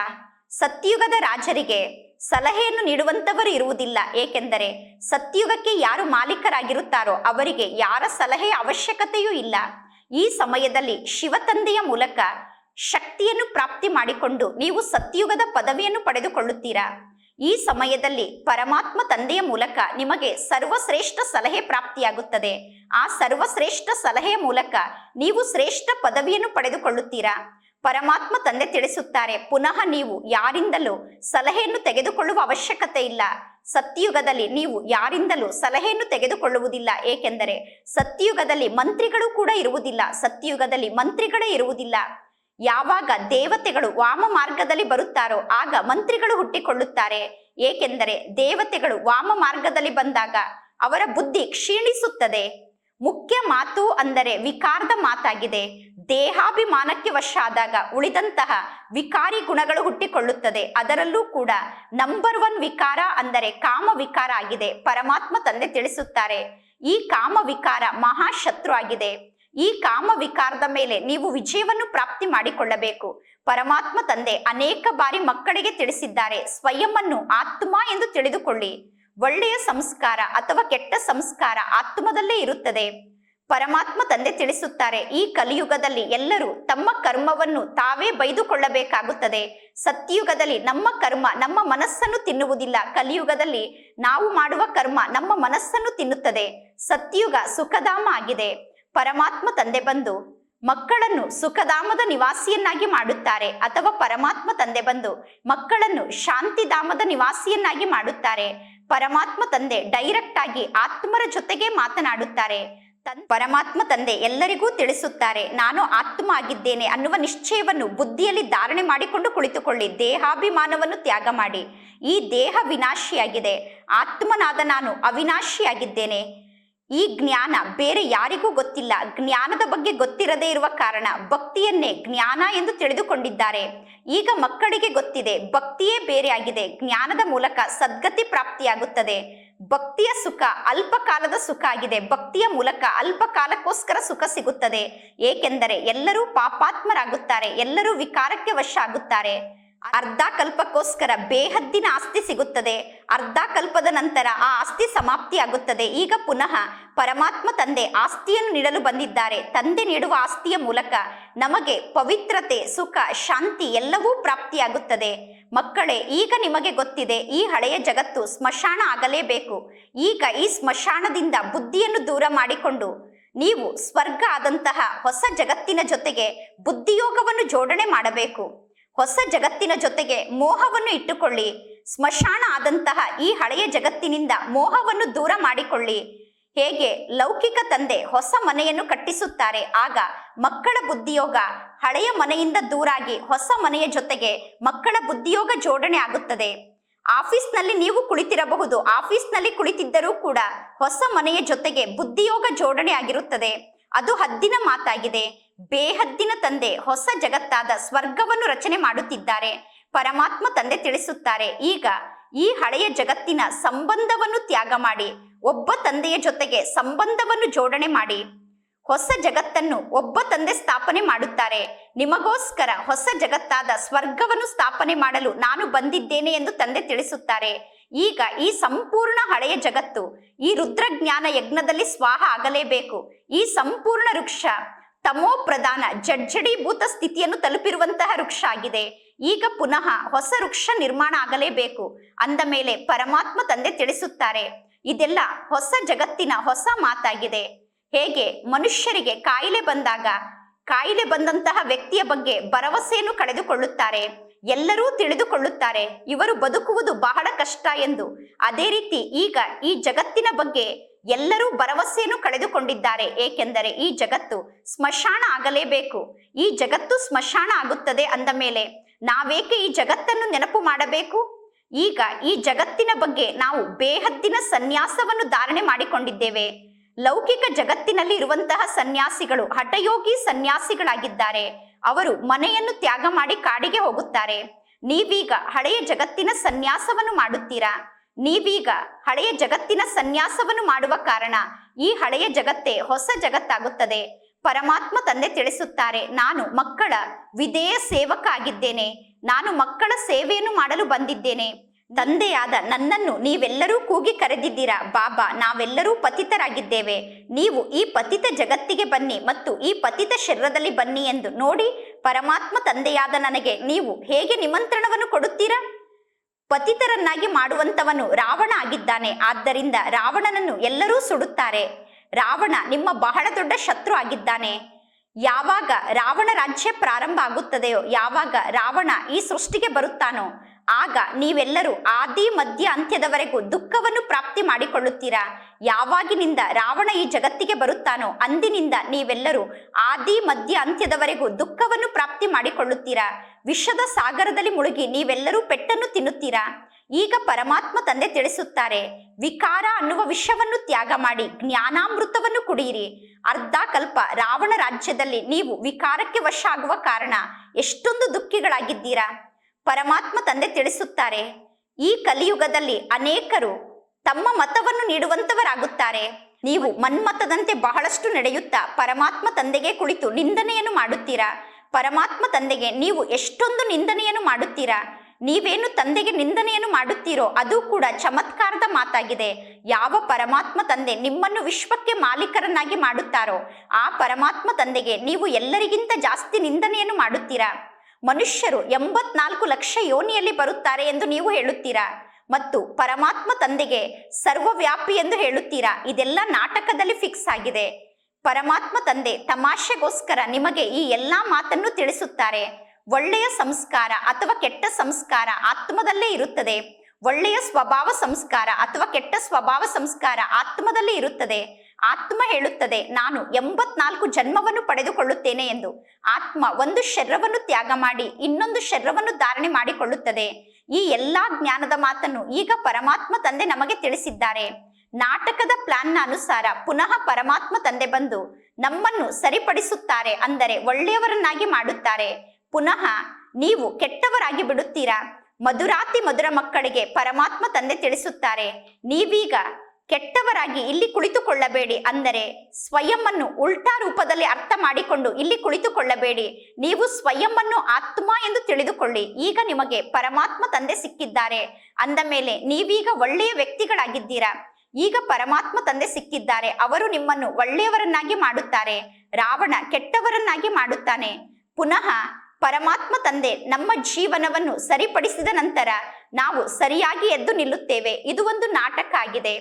Speaker 1: ಸತ್ಯುಗದ ರಾಜರಿಗೆ ಸಲಹೆಯನ್ನು ನೀಡುವಂತವರು ಇರುವುದಿಲ್ಲ. ಏಕೆಂದರೆ ಸತ್ಯುಗಕ್ಕೆ ಯಾರು ಮಾಲೀಕರಾಗಿರುತ್ತಾರೋ ಅವರಿಗೆ ಯಾರ ಸಲಹೆಯ ಅವಶ್ಯಕತೆಯೂ ಇಲ್ಲ. ಈ ಸಮಯದಲ್ಲಿ ಶಿವತಂದೆಯ ಮೂಲಕ ಶಕ್ತಿಯನ್ನು ಪ್ರಾಪ್ತಿ ಮಾಡಿಕೊಂಡು ನೀವು ಸತ್ಯುಗದ ಪದವಿಯನ್ನು ಪಡೆದುಕೊಳ್ಳುತ್ತೀರಾ. ಈ ಸಮಯದಲ್ಲಿ ಪರಮಾತ್ಮ ತಂದೆಯ ಮೂಲಕ ನಿಮಗೆ ಸರ್ವಶ್ರೇಷ್ಠ ಸಲಹೆ ಪ್ರಾಪ್ತಿಯಾಗುತ್ತದೆ. ಆ ಸರ್ವಶ್ರೇಷ್ಠ ಸಲಹೆಯ ಮೂಲಕ ನೀವು ಶ್ರೇಷ್ಠ ಪದವಿಯನ್ನು ಪಡೆದುಕೊಳ್ಳುತ್ತೀರಾ. ಪರಮಾತ್ಮ ತಂದೆ ತಿಳಿಸುತ್ತಾರೆ. ಪುನಃ ನೀವು ಯಾರಿಂದಲೂ ಸಲಹೆಯನ್ನು ತೆಗೆದುಕೊಳ್ಳುವ ಅವಶ್ಯಕತೆ ಇಲ್ಲ. ಸತ್ಯಯುಗದಲ್ಲಿ ನೀವು ಯಾರಿಂದಲೂ ಸಲಹೆಯನ್ನು ತೆಗೆದುಕೊಳ್ಳುವುದಿಲ್ಲ. ಏಕೆಂದರೆ ಸತ್ಯಯುಗದಲ್ಲಿ ಮಂತ್ರಿಗಳು ಕೂಡ ಇರುವುದಿಲ್ಲ. ಸತ್ಯಯುಗದಲ್ಲಿ ಮಂತ್ರಿಗಳೇ ಇರುವುದಿಲ್ಲ. ಯಾವಾಗ ದೇವತೆಗಳು ವಾಮ ಮಾರ್ಗದಲ್ಲಿ ಬರುತ್ತಾರೋ ಆಗ ಮಂತ್ರಿಗಳು ಹುಟ್ಟಿಕೊಳ್ಳುತ್ತಾರೆ. ಏಕೆಂದರೆ ದೇವತೆಗಳು ವಾಮ ಮಾರ್ಗದಲ್ಲಿ ಬಂದಾಗ ಅವರ ಬುದ್ಧಿ ಕ್ಷೀಣಿಸುತ್ತದೆ. ಮುಖ್ಯ ಮಾತು ಅಂದರೆ ವಿಕಾರದ ಮಾತಾಗಿದೆ. ದೇಹಾಭಿಮಾನಕ್ಕೆ ವಶ ಆದಾಗ ಉಳಿದಂತಹ ವಿಕಾರಿ ಗುಣಗಳು ಹುಟ್ಟಿಕೊಳ್ಳುತ್ತದೆ. ಅದರಲ್ಲೂ ಕೂಡ ನಂಬರ್ ಒನ್ ವಿಕಾರ ಅಂದರೆ ಕಾಮ ವಿಕಾರ ಆಗಿದೆ. ಪರಮಾತ್ಮ ತಂದೆ ತಿಳಿಸುತ್ತಾರೆ. ಈ ಕಾಮ ವಿಕಾರ ಮಹಾಶತ್ರು ಆಗಿದೆ. ಈ ಕಾಮ ವಿಕಾರದ ಮೇಲೆ ನೀವು ವಿಜಯವನ್ನು ಪ್ರಾಪ್ತಿ ಮಾಡಿಕೊಳ್ಳಬೇಕು. ಪರಮಾತ್ಮ ತಂದೆ ಅನೇಕ ಬಾರಿ ಮಕ್ಕಳಿಗೆ ತಿಳಿಸಿದ್ದಾರೆ. ಸ್ವಯಂವನ್ನು ಆತ್ಮ ಎಂದು ತಿಳಿದುಕೊಳ್ಳಿ. ಒಳ್ಳೆಯ ಸಂಸ್ಕಾರ ಅಥವಾ ಕೆಟ್ಟ ಸಂಸ್ಕಾರ ಆತ್ಮದಲ್ಲೇ ಇರುತ್ತದೆ. ಪರಮಾತ್ಮ ತಂದೆ ತಿಳಿಸುತ್ತಾರೆ, ಈ ಕಲಿಯುಗದಲ್ಲಿ ಎಲ್ಲರೂ ತಮ್ಮ ಕರ್ಮವನ್ನು ತಾವೇ ಬೈದುಕೊಳ್ಳಬೇಕಾಗುತ್ತದೆ. ಸತ್ಯಯುಗದಲ್ಲಿ ನಮ್ಮ ಕರ್ಮ ನಮ್ಮ ಮನಸ್ಸನ್ನು ತಿನ್ನುವುದಿಲ್ಲ, ಕಲಿಯುಗದಲ್ಲಿ ನಾವು ಮಾಡುವ ಕರ್ಮ ನಮ್ಮ ಮನಸ್ಸನ್ನು ತಿನ್ನುತ್ತದೆ. ಸತ್ಯಯುಗ ಸುಖಧಾಮ ಆಗಿದೆ. ಪರಮಾತ್ಮ ತಂದೆ ಬಂದು ಮಕ್ಕಳನ್ನು ಸುಖಧಾಮದ ನಿವಾಸಿಯನ್ನಾಗಿ ಮಾಡುತ್ತಾರೆ, ಅಥವಾ ಪರಮಾತ್ಮ ತಂದೆ ಬಂದು ಮಕ್ಕಳನ್ನು ಶಾಂತಿಧಾಮದ ನಿವಾಸಿಯನ್ನಾಗಿ ಮಾಡುತ್ತಾರೆ. ಪರಮಾತ್ಮ ತಂದೆ ಡೈರೆಕ್ಟ್ ಆಗಿ ಆತ್ಮರ ಜೊತೆಗೆ ಮಾತನಾಡುತ್ತಾರೆ. ತನ್ ಪರಮಾತ್ಮ ತಂದೆ ಎಲ್ಲರಿಗೂ ತಿಳಿಸುತ್ತಾರೆ, ನಾನು ಆತ್ಮ ಆಗಿದ್ದೇನೆ ಅನ್ನುವ ನಿಶ್ಚಯವನ್ನು ಬುದ್ಧಿಯಲ್ಲಿ ಧಾರಣೆ ಮಾಡಿಕೊಂಡು ಕುಳಿತುಕೊಳ್ಳಿ, ದೇಹಾಭಿಮಾನವನ್ನು ತ್ಯಾಗ ಮಾಡಿ. ಈ ದೇಹ ವಿನಾಶಿಯಾಗಿದೆ, ಆತ್ಮನಾದ ನಾನು ಅವಿನಾಶಿಯಾಗಿದ್ದೇನೆ. ಈ ಜ್ಞಾನ ಬೇರೆ ಯಾರಿಗೂ ಗೊತ್ತಿಲ್ಲ, ಜ್ಞಾನದ ಬಗ್ಗೆ ಗೊತ್ತಿರದೇ ಇರುವ ಕಾರಣ ಭಕ್ತಿಯನ್ನೇ ಜ್ಞಾನ ಎಂದು ತಿಳಿದುಕೊಂಡಿದ್ದಾರೆ. ಈಗ ಮಕ್ಕಳಿಗೆ ಗೊತ್ತಿದೆ, ಭಕ್ತಿಯೇ ಬೇರೆ ಆಗಿದೆ ಜ್ಞಾನದ ಮೂಲಕ ಸದ್ಗತಿ ಪ್ರಾಪ್ತಿಯಾಗುತ್ತದೆ. ಭಕ್ತಿಯ ಸುಖ ಅಲ್ಪ ಕಾಲದ ಸುಖ ಆಗಿದೆ. ಭಕ್ತಿಯ ಮೂಲಕ ಅಲ್ಪ ಕಾಲಕ್ಕೋಸ್ಕರ ಸುಖ ಸಿಗುತ್ತದೆ. ಏಕೆಂದರೆ ಎಲ್ಲರೂ ಪಾಪಾತ್ಮರಾಗುತ್ತಾರೆ. ಎಲ್ಲರೂ ವಿಕಾರಕ್ಕೆ ವಶ ಆಗುತ್ತಾರೆ ಅರ್ಧ ಕಲ್ಪಕ್ಕೋಸ್ಕರ ಬೇಹದ್ದಿನ ಆಸ್ತಿ ಸಿಗುತ್ತದೆ. ಅರ್ಧ ಕಲ್ಪದ ನಂತರ ಆ ಆಸ್ತಿ ಸಮಾಪ್ತಿಯಾಗುತ್ತದೆ. ಈಗ ಪುನಃ ಪರಮಾತ್ಮ ತಂದೆ ಆಸ್ತಿಯನ್ನು ನೀಡಲು ಬಂದಿದ್ದಾರೆ. ತಂದೆ ನೀಡುವ ಆಸ್ತಿಯ ಮೂಲಕ ನಮಗೆ ಪವಿತ್ರತೆ, ಸುಖ, ಶಾಂತಿ ಎಲ್ಲವೂ ಪ್ರಾಪ್ತಿಯಾಗುತ್ತದೆ. ಮಕ್ಕಳೇ, ಈಗ ನಿಮಗೆ ಗೊತ್ತಿದೆ, ಈ ಹಳೆಯ ಜಗತ್ತು ಸ್ಮಶಾನ ಆಗಲೇಬೇಕು. ಈಗ ಈ ಸ್ಮಶಾನದಿಂದ ಬುದ್ಧಿಯನ್ನು ದೂರ ಮಾಡಿಕೊಂಡು, ನೀವು ಸ್ವರ್ಗ ಆದಂತಹ ಹೊಸ ಜಗತ್ತಿನ ಜೊತೆಗೆ ಬುದ್ಧಿಯೋಗವನ್ನು ಜೋಡಣೆ ಮಾಡಬೇಕು. ಹೊಸ ಜಗತ್ತಿನ ಜೊತೆಗೆ ಮೋಹವನ್ನು ಇಟ್ಟುಕೊಳ್ಳಿ. ಸ್ಮಶಾನ ಆದಂತಹ ಈ ಹಳೆಯ ಜಗತ್ತಿನಿಂದ ಮೋಹವನ್ನು ದೂರ ಮಾಡಿಕೊಳ್ಳಿ. ಹೇಗೆ ಲೌಕಿಕ ತಂದೆ ಹೊಸ ಮನೆಯನ್ನು ಕಟ್ಟಿಸುತ್ತಾರೆ? ಆಗ ಮಕ್ಕಳ ಬುದ್ಧಿಯೋಗ ಹಳೆಯ ಮನೆಯಿಂದ ದೂರಾಗಿ ಹೊಸ ಮನೆಯ ಜೊತೆಗೆ ಮಕ್ಕಳ ಬುದ್ಧಿಯೋಗ ಜೋಡಣೆ ಆಗುತ್ತದೆ. ಆಫೀಸ್ನಲ್ಲಿ ನೀವು ಕುಳಿತಿರಬಹುದು. ಆಫೀಸ್ನಲ್ಲಿ ಕುಳಿತಿದ್ದರೂ ಕೂಡ ಹೊಸ ಮನೆಯ ಜೊತೆಗೆ ಬುದ್ಧಿಯೋಗ ಜೋಡಣೆ ಆಗಿರುತ್ತದೆ. ಅದು ಹದ್ದಿನ ಮಾತಾಗಿದೆ. ಬೇಹದ್ದಿನ ತಂದೆ ಹೊಸ ಜಗತ್ತಾದ ಸ್ವರ್ಗವನ್ನು ರಚನೆ ಮಾಡುತ್ತಿದ್ದಾರೆ. ಪರಮಾತ್ಮ ತಂದೆ ತಿಳಿಸುತ್ತಾರೆ. ಈಗ ಈ ಹಳೆಯ ಜಗತ್ತಿನ ಸಂಬಂಧವನ್ನು ತ್ಯಾಗ ಮಾಡಿ, ಒಬ್ಬ ತಂದೆಯ ಜೊತೆಗೆ ಸಂಬಂಧವನ್ನು ಜೋಡಣೆ ಮಾಡಿ. ಹೊಸ ಜಗತ್ತನ್ನು ಒಬ್ಬ ತಂದೆ ಸ್ಥಾಪನೆ ಮಾಡುತ್ತಾರೆ. ನಿಮಗೋಸ್ಕರ ಹೊಸ ಜಗತ್ತಾದ ಸ್ವರ್ಗವನ್ನು ಸ್ಥಾಪನೆ ಮಾಡಲು ನಾನು ಬಂದಿದ್ದೇನೆ ಎಂದು ತಂದೆ ತಿಳಿಸುತ್ತಾರೆ. ಈಗ ಈ ಸಂಪೂರ್ಣ ಹಳೆಯ ಜಗತ್ತು, ಈ ರುದ್ರಜ್ಞಾನ ಯಜ್ಞದಲ್ಲಿ ಸ್ವಾಹ ಆಗಲೇಬೇಕು. ಈ ಸಂಪೂರ್ಣ ವೃಕ್ಷ ತಮೋ ಪ್ರಧಾನ ಜಡ್ಜಡೀಭೂತ ಸ್ಥಿತಿಯನ್ನು ತಲುಪಿರುವಂತಹ ವೃಕ್ಷ ಆಗಿದೆ. ಈಗ ಪುನಃ ಹೊಸ ವೃಕ್ಷ ನಿರ್ಮಾಣ ಆಗಲೇಬೇಕು. ಅಂದ ಮೇಲೆ ಪರಮಾತ್ಮ ತಂದೆ ತಿಳಿಸುತ್ತಾರೆ, ಇದೆಲ್ಲ ಹೊಸ ಜಗತ್ತಿನ ಹೊಸ ಮಾತಾಗಿದೆ. ಹೇಗೆ? ಮನುಷ್ಯರಿಗೆ ಕಾಯಿಲೆ ಬಂದಾಗ, ಕಾಯಿಲೆ ಬಂದಂತಹ ವ್ಯಕ್ತಿಯ ಬಗ್ಗೆ ಭರವಸೆಯನ್ನು ಕಳೆದುಕೊಳ್ಳುತ್ತಾರೆ. ಎಲ್ಲರೂ ತಿಳಿದುಕೊಳ್ಳುತ್ತಾರೆ, ಇವರು ಬದುಕುವುದು ಬಹಳ ಕಷ್ಟ ಎಂದು. ಅದೇ ರೀತಿ ಈಗ ಈ ಜಗತ್ತಿನ ಬಗ್ಗೆ ಎಲ್ಲರೂ ಭರವಸೆಯನ್ನು ಕಳೆದುಕೊಂಡಿದ್ದಾರೆ. ಏಕೆಂದರೆ ಈ ಜಗತ್ತು ಸ್ಮಶಾನ ಆಗಲೇಬೇಕು. ಈ ಜಗತ್ತು ಸ್ಮಶಾನ ಆಗುತ್ತದೆ ಅಂದ ಮೇಲೆ ನಾವೇಕೆ ಈ ಜಗತ್ತನ್ನು ನೆನಪು ಮಾಡಬೇಕು? ಈಗ ಈ ಜಗತ್ತಿನ ಬಗ್ಗೆ ನಾವು ಬೇಹದ್ದಿನ ಸನ್ಯಾಸವನ್ನು ಧಾರಣೆ ಮಾಡಿಕೊಂಡಿದ್ದೇವೆ. ಲೌಕಿಕ ಜಗತ್ತಿನಲ್ಲಿ ಇರುವಂತಹ ಸನ್ಯಾಸಿಗಳು ಹಠಯೋಗಿ ಸನ್ಯಾಸಿಗಳಾಗಿದ್ದಾರೆ. ಅವರು ಮನೆಯನ್ನು ತ್ಯಾಗ ಮಾಡಿ ಕಾಡಿಗೆ ಹೋಗುತ್ತಾರೆ. ನೀವೀಗ ಹಳೆಯ ಜಗತ್ತಿನ ಸನ್ಯಾಸವನ್ನು ಮಾಡುತ್ತೀರಾ? ನೀವೀಗ ಹಳೆಯ ಜಗತ್ತಿನ ಸನ್ಯಾಸವನ್ನು ಮಾಡುವ ಕಾರಣ ಈ ಹಳೆಯ ಜಗತ್ತೇ ಹೊಸ ಜಗತ್ತಾಗುತ್ತದೆ. ಪರಮಾತ್ಮ ತಂದೆ ತಿಳಿಸುತ್ತಾರೆ, ನಾನು ಮಕ್ಕಳ ವಿಧೇಯ ಸೇವಕ ಆಗಿದ್ದೇನೆ ನಾನು ಮಕ್ಕಳ ಸೇವೆಯನ್ನು ಮಾಡಲು ಬಂದಿದ್ದೇನೆ. ತಂದೆಯಾದ ನನ್ನನ್ನು ನೀವೆಲ್ಲರೂ ಕೂಗಿ ಕರೆದಿದ್ದೀರಾ? ಬಾಬಾ, ನಾವೆಲ್ಲರೂ ಪತಿತರಾಗಿದ್ದೇವೆ. ನೀವು ಈ ಪತಿತ ಜಗತ್ತಿಗೆ ಬನ್ನಿ ಮತ್ತು ಈ ಪತಿತ ಶರೀರದಲ್ಲಿ ಬನ್ನಿ ಎಂದು ನೋಡಿ ಪರಮಾತ್ಮ ತಂದೆಯಾದ ನನಗೆ ನೀವು ಹೇಗೆ ನಿಮಂತ್ರಣವನ್ನು ಕೊಡುತ್ತೀರಾ? ಪತಿತರನ್ನಾಗಿ ಮಾಡುವಂತವನು ರಾವಣ ಆಗಿದ್ದಾನೆ. ಆದ್ದರಿಂದ ರಾವಣನನ್ನು ಎಲ್ಲರೂ ಸುಡುತ್ತಾರೆ. ರಾವಣ ನಿಮ್ಮ ಬಹಳ ದೊಡ್ಡ ಶತ್ರು ಆಗಿದ್ದಾನೆ. ಯಾವಾಗ ರಾವಣ ರಾಜ್ಯ ಪ್ರಾರಂಭ ಆಗುತ್ತದೆಯೋ, ಯಾವಾಗ ರಾವಣ ಈ ಸೃಷ್ಟಿಗೆ ಬರುತ್ತಾನೋ ಆಗ ನೀವೆಲ್ಲರೂ ಆದಿ, ಮಧ್ಯ, ಅಂತ್ಯದವರೆಗೂ ದುಃಖವನ್ನು ಪ್ರಾಪ್ತಿ ಮಾಡಿಕೊಳ್ಳುತ್ತೀರಾ? ಯಾವಾಗಿನಿಂದ ರಾವಣ ಈ ಜಗತ್ತಿಗೆ ಬರುತ್ತಾನೋ ಅಂದಿನಿಂದ ನೀವೆಲ್ಲರೂ ಆದಿ, ಮಧ್ಯ, ಅಂತ್ಯದವರೆಗೂ ದುಃಖವನ್ನು ಪ್ರಾಪ್ತಿ ಮಾಡಿಕೊಳ್ಳುತ್ತೀರಾ? ವಿಷದ ಸಾಗರದಲ್ಲಿ ಮುಳುಗಿ ನೀವೆಲ್ಲರೂ ಪೆಟ್ಟನ್ನು ತಿನ್ನುತ್ತೀರಾ? ಈಗ ಪರಮಾತ್ಮ ತಂದೆ ತಿಳಿಸುತ್ತಾರೆ, ವಿಕಾರ ಅನ್ನುವ ವಿಷವನ್ನು ತ್ಯಾಗ ಮಾಡಿ ಜ್ಞಾನಾಮೃತವನ್ನು ಕುಡಿಯಿರಿ. ಅರ್ಧ ಕಲ್ಪ ರಾವಣ ರಾಜ್ಯದಲ್ಲಿ ನೀವು ವಿಕಾರಕ್ಕೆ ವಶ ಆಗುವ ಕಾರಣ ಎಷ್ಟೊಂದು ದುಃಖಿಗಳಾಗಿದ್ದೀರಾ? ಪರಮಾತ್ಮ ತಂದೆ ತಿಳಿಸುತ್ತಾರೆ. ಈ ಕಲಿಯುಗದಲ್ಲಿ ಅನೇಕರು ತಮ್ಮ ಮತವನ್ನು ನೀಡುವಂತವರಾಗುತ್ತಾರೆ. ನೀವು ಮನ್ಮತದಂತೆ ಬಹಳಷ್ಟು ನಡೆಯುತ್ತಾ ಪರಮಾತ್ಮ ತಂದೆಗೆ ಕುಳಿತು ನಿಂದನೆಯನ್ನು ಮಾಡುತ್ತೀರಾ? ಪರಮಾತ್ಮ ತಂದೆಗೆ ನೀವು ಎಷ್ಟೊಂದು ನಿಂದನೆಯನ್ನು ಮಾಡುತ್ತೀರಾ? ನೀವೇನು ತಂದೆಗೆ ನಿಂದನೆಯನ್ನು ಮಾಡುತ್ತೀರೋ ಅದು ಕೂಡ ಚಮತ್ಕಾರದ ಮಾತಾಗಿದೆ. ಯಾವ ಪರಮಾತ್ಮ ತಂದೆ ನಿಮ್ಮನ್ನು ವಿಶ್ವಕ್ಕೆ ಮಾಲೀಕರನ್ನಾಗಿ ಮಾಡುತ್ತಾರೋ, ಆ ಪರಮಾತ್ಮ ತಂದೆಗೆ ನೀವು ಎಲ್ಲರಿಗಿಂತ ಜಾಸ್ತಿ ನಿಂದನೆಯನ್ನು ಮಾಡುತ್ತೀರಾ? ಮನುಷ್ಯರು ಎಂಬತ್ನಾಲ್ಕು ಲಕ್ಷ ಯೋನಿಯಲ್ಲಿ ಬರುತ್ತಾರೆ ಎಂದು ನೀವು ಹೇಳುತ್ತೀರಾ? ಮತ್ತು ಪರಮಾತ್ಮ ತಂದೆಗೆ ಸರ್ವವ್ಯಾಪಿ ಎಂದು ಹೇಳುತ್ತೀರಾ? ಇದೆಲ್ಲ ನಾಟಕದಲ್ಲಿ ಫಿಕ್ಸ್ ಆಗಿದೆ. ಪರಮಾತ್ಮ ತಂದೆ ತಮಾಷೆಗೋಸ್ಕರ ನಿಮಗೆ ಈ ಎಲ್ಲಾ ಮಾತನ್ನು ತಿಳಿಸುತ್ತಾರೆ. ಒಳ್ಳೆಯ ಸಂಸ್ಕಾರ ಅಥವಾ ಕೆಟ್ಟ ಸಂಸ್ಕಾರ ಆತ್ಮದಲ್ಲೇ ಇರುತ್ತದೆ. ಒಳ್ಳೆಯ ಸ್ವಭಾವ ಸಂಸ್ಕಾರ ಅಥವಾ ಕೆಟ್ಟ ಸ್ವಭಾವ ಸಂಸ್ಕಾರ ಆತ್ಮದಲ್ಲಿ ಇರುತ್ತದೆ. ಆತ್ಮ ಹೇಳುತ್ತದೆ. ನಾನು ಎಂಬತ್ನಾಲ್ಕು ಜನ್ಮವನ್ನು ಪಡೆದುಕೊಳ್ಳುತ್ತೇನೆ ಎಂದು. ಆತ್ಮ ಒಂದು ಶರೀರವನ್ನು ತ್ಯಾಗ ಮಾಡಿ, ಇನ್ನೊಂದು ಶರೀರವನ್ನು ಧಾರಣೆ ಮಾಡಿಕೊಳ್ಳುತ್ತದೆ. ಈ ಎಲ್ಲಾ ಜ್ಞಾನದ ಮಾತನ್ನು ಈಗ ಪರಮಾತ್ಮ ತಂದೆ ನಮಗೆ ತಿಳಿಸಿದ್ದಾರೆ. ನಾಟಕದ ಪ್ಲಾನ್ನ ಅನುಸಾರ ಪುನಃ ಪರಮಾತ್ಮ ತಂದೆ ಬಂದು ನಮ್ಮನ್ನು ಸರಿಪಡಿಸುತ್ತಾರೆ ಅಂದರೆ ಒಳ್ಳೆಯವರನ್ನಾಗಿ ಮಾಡುತ್ತಾರೆ. ಪುನಃ ನೀವು ಕೆಟ್ಟವರಾಗಿ ಬಿಡುತ್ತೀರಾ? ಮಧುರಾತಿ ಮಧುರ ಮಕ್ಕಳಿಗೆ ಪರಮಾತ್ಮ ತಂದೆ ತಿಳಿಸುತ್ತಾರೆ. ನೀವೀಗ ಕೆಟ್ಟವರಾಗಿ ಇಲ್ಲಿ ಕುಳಿತುಕೊಳ್ಳಬೇಡಿ ಅಂದರೆ ಸ್ವಯಂವನ್ನು ಉಲ್ಟಾ ರೂಪದಲ್ಲಿ ಅರ್ಥ ಮಾಡಿಕೊಂಡು ಇಲ್ಲಿ ಕುಳಿತುಕೊಳ್ಳಬೇಡಿ. ನೀವು ಸ್ವಯಂವನ್ನು ಆತ್ಮ ಎಂದು ತಿಳಿದುಕೊಳ್ಳಿ. ಈಗ ನಿಮಗೆ ಪರಮಾತ್ಮ ತಂದೆ ಸಿಕ್ಕಿದ್ದಾರೆ. ಅಂದ ಮೇಲೆ ನೀವೀಗ ಒಳ್ಳೆಯ ವ್ಯಕ್ತಿಗಳಾಗಿದ್ದೀರಾ? ಈಗ ಪರಮಾತ್ಮ ತಂದೆ ಸಿಕ್ಕಿದ್ದಾರೆ. ಅವರು ನಿಮ್ಮನ್ನು ಒಳ್ಳೆಯವರನ್ನಾಗಿ ಮಾಡುತ್ತಾರೆ. ರಾವಣ ಕೆಟ್ಟವರನ್ನಾಗಿ ಮಾಡುತ್ತಾನೆ. ಪುನಃ ಪರಮಾತ್ಮ ತಂದೆ ನಮ್ಮ ಜೀವನವನ್ನು ಸರಿಪಡಿಸಿದ ನಂತರ ನಾವು ಸರಿಯಾಗಿ ಎದ್ದು ನಿಲ್ಲುತ್ತೇವೆ. ಇದು ಒಂದು ನಾಟಕ ಆಗಿದೆ.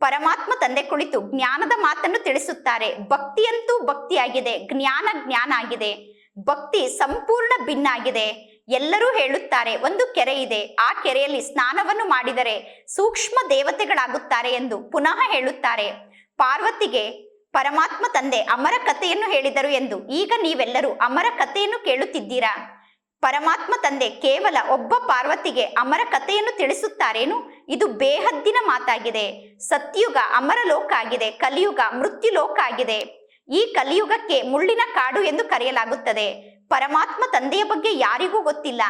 Speaker 1: ಪರಮಾತ್ಮ ತಂದೆ ಕುಳಿತು ಜ್ಞಾನದ ಮಾತನ್ನು ತಿಳಿಸುತ್ತಾರೆ. ಭಕ್ತಿಯಂತೂ ಭಕ್ತಿಯಾಗಿದೆ, ಜ್ಞಾನ ಜ್ಞಾನ ಆಗಿದೆ, ಭಕ್ತಿ ಸಂಪೂರ್ಣ ಭಿನ್ನ ಆಗಿದೆ. ಎಲ್ಲರೂ ಹೇಳುತ್ತಾರೆ, ಒಂದು ಕೆರೆ ಇದೆ, ಆ ಕೆರೆಯಲ್ಲಿ ಸ್ನಾನವನ್ನು ಮಾಡಿದರೆ ಸೂಕ್ಷ್ಮ ದೇವತೆಗಳಾಗುತ್ತಾರೆ ಎಂದು ಪುನಃ ಹೇಳುತ್ತಾರೆ. ಪಾರ್ವತಿಗೆ, ಪರಮಾತ್ಮ ತಂದೆ ಅಮರ ಕಥೆಯನ್ನು ಹೇಳಿದರು ಎಂದು ಈಗ ನೀವೆಲ್ಲರೂ ಅಮರ ಕಥೆಯನ್ನು ಕೇಳುತ್ತಿದ್ದೀರಾ? ಪರಮಾತ್ಮ ತಂದೆ ಕೇವಲ ಒಬ್ಬ ಪಾರ್ವತಿಗೆ ಅಮರ ಕಥೆಯನ್ನು ತಿಳಿಸುತ್ತಾರೇನು? ಇದು ಬೇಹದ್ದಿನ ಮಾತಾಗಿದೆ. ಸತ್ಯುಗ ಅಮರಲೋಕ ಆಗಿದೆ. ಕಲಿಯುಗ ಮೃತ್ಯುಲೋಕ ಆಗಿದೆ. ಈ ಕಲಿಯುಗಕ್ಕೆ ಮುಳ್ಳಿನ ಕಾಡು ಎಂದು ಕರೆಯಲಾಗುತ್ತದೆ. ಪರಮಾತ್ಮ ತಂದೆಯ ಬಗ್ಗೆ ಯಾರಿಗೂ ಗೊತ್ತಿಲ್ಲ.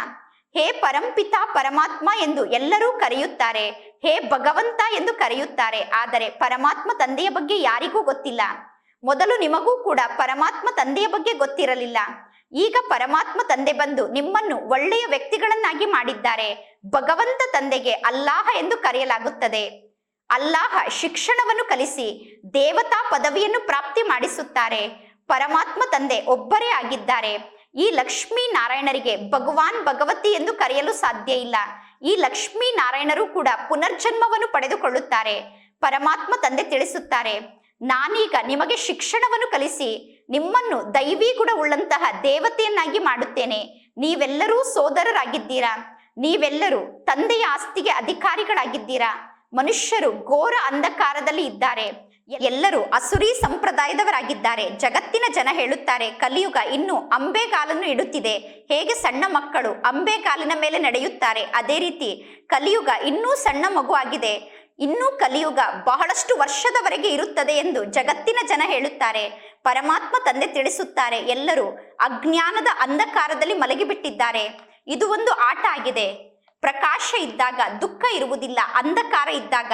Speaker 1: ಹೇ ಪರಂಪಿತ ಪರಮಾತ್ಮ ಎಂದು ಎಲ್ಲರೂ ಕರೆಯುತ್ತಾರೆ. ಹೇ ಭಗವಂತ ಎಂದು ಕರೆಯುತ್ತಾರೆ. ಆದರೆ ಪರಮಾತ್ಮ ತಂದೆಯ ಬಗ್ಗೆ ಯಾರಿಗೂ ಗೊತ್ತಿಲ್ಲ. ಮೊದಲು ನಿಮಗೂ ಕೂಡ ಪರಮಾತ್ಮ ತಂದೆಯ ಬಗ್ಗೆ ಗೊತ್ತಿರಲಿಲ್ಲ. ಈಗ ಪರಮಾತ್ಮ ತಂದೆ ಬಂದು ನಿಮ್ಮನ್ನು ಒಳ್ಳೆಯ ವ್ಯಕ್ತಿಗಳನ್ನಾಗಿ ಮಾಡಿದ್ದಾರೆ. ಭಗವಂತ ತಂದೆಗೆ ಅಲ್ಲಾಹ ಎಂದು ಕರೆಯಲಾಗುತ್ತದೆ. ಅಲ್ಲಾಹ ಶಿಕ್ಷಣವನ್ನು ಕಲಿಸಿ ದೇವತಾ ಪದವಿಯನ್ನು ಪ್ರಾಪ್ತಿ ಮಾಡಿಸುತ್ತಾರೆ. ಪರಮಾತ್ಮ ತಂದೆ ಒಬ್ಬರೇ ಆಗಿದ್ದಾರೆ. ಈ ಲಕ್ಷ್ಮೀ ನಾರಾಯಣರಿಗೆ ಭಗವಾನ್ ಭಗವತಿ ಎಂದು ಕರೆಯಲು ಸಾಧ್ಯ ಇಲ್ಲ. ಈ ಲಕ್ಷ್ಮೀ ನಾರಾಯಣರು ಕೂಡ ಪುನರ್ಜನ್ಮವನ್ನು ಪಡೆದುಕೊಳ್ಳುತ್ತಾರೆ. ಪರಮಾತ್ಮ ತಂದೆ ತಿಳಿಸುತ್ತಾರೆ. ನಾನೀಗ ನಿಮಗೆ ಶಿಕ್ಷಣವನ್ನು ಕಲಿಸಿ ನಿಮ್ಮನ್ನು ದೈವಿ ಕೂಡ ಉಳ್ಳಂತಹ ದೇವತೆಯನ್ನಾಗಿ ಮಾಡುತ್ತೇನೆ. ನೀವೆಲ್ಲರೂ ಸೋದರರಾಗಿದ್ದೀರಾ? ನೀವೆಲ್ಲರೂ ತಂದೆಯ ಆಸ್ತಿಗೆ ಅಧಿಕಾರಿಗಳಾಗಿದ್ದೀರಾ? ಮನುಷ್ಯರು ಘೋರ ಅಂಧಕಾರದಲ್ಲಿ ಇದ್ದಾರೆ. ಎಲ್ಲರೂ ಅಸುರಿ ಸಂಪ್ರದಾಯದವರಾಗಿದ್ದಾರೆ. ಜಗತ್ತಿನ ಜನ ಹೇಳುತ್ತಾರೆ, ಕಲಿಯುಗ ಇನ್ನು ಅಂಬೆಗಾಲನ್ನು ಇಡುತ್ತಿದೆ. ಹೇಗೆ ಸಣ್ಣ ಮಕ್ಕಳು ಅಂಬೆಗಾಲಿನ ಮೇಲೆ ನಡೆಯುತ್ತಾರೆ? ಅದೇ ರೀತಿ ಕಲಿಯುಗ ಇನ್ನೂ ಸಣ್ಣ ಮಗು ಆಗಿದೆ. ಇನ್ನೂ ಕಲಿಯುಗ ಬಹಳಷ್ಟು ವರ್ಷದವರೆಗೆ ಇರುತ್ತದೆ ಎಂದು ಜಗತ್ತಿನ ಜನ ಹೇಳುತ್ತಾರೆ. ಪರಮಾತ್ಮ ತಂದೆ ತಿಳಿಸುತ್ತಾರೆ. ಎಲ್ಲರೂ ಅಜ್ಞಾನದ ಅಂಧಕಾರದಲ್ಲಿ ಮಲಗಿಬಿಟ್ಟಿದ್ದಾರೆ. ಇದು ಒಂದು ಆಟ ಆಗಿದೆ. ಪ್ರಕಾಶ ಇದ್ದಾಗ ದುಃಖ ಇರುವುದಿಲ್ಲ. ಅಂಧಕಾರ ಇದ್ದಾಗ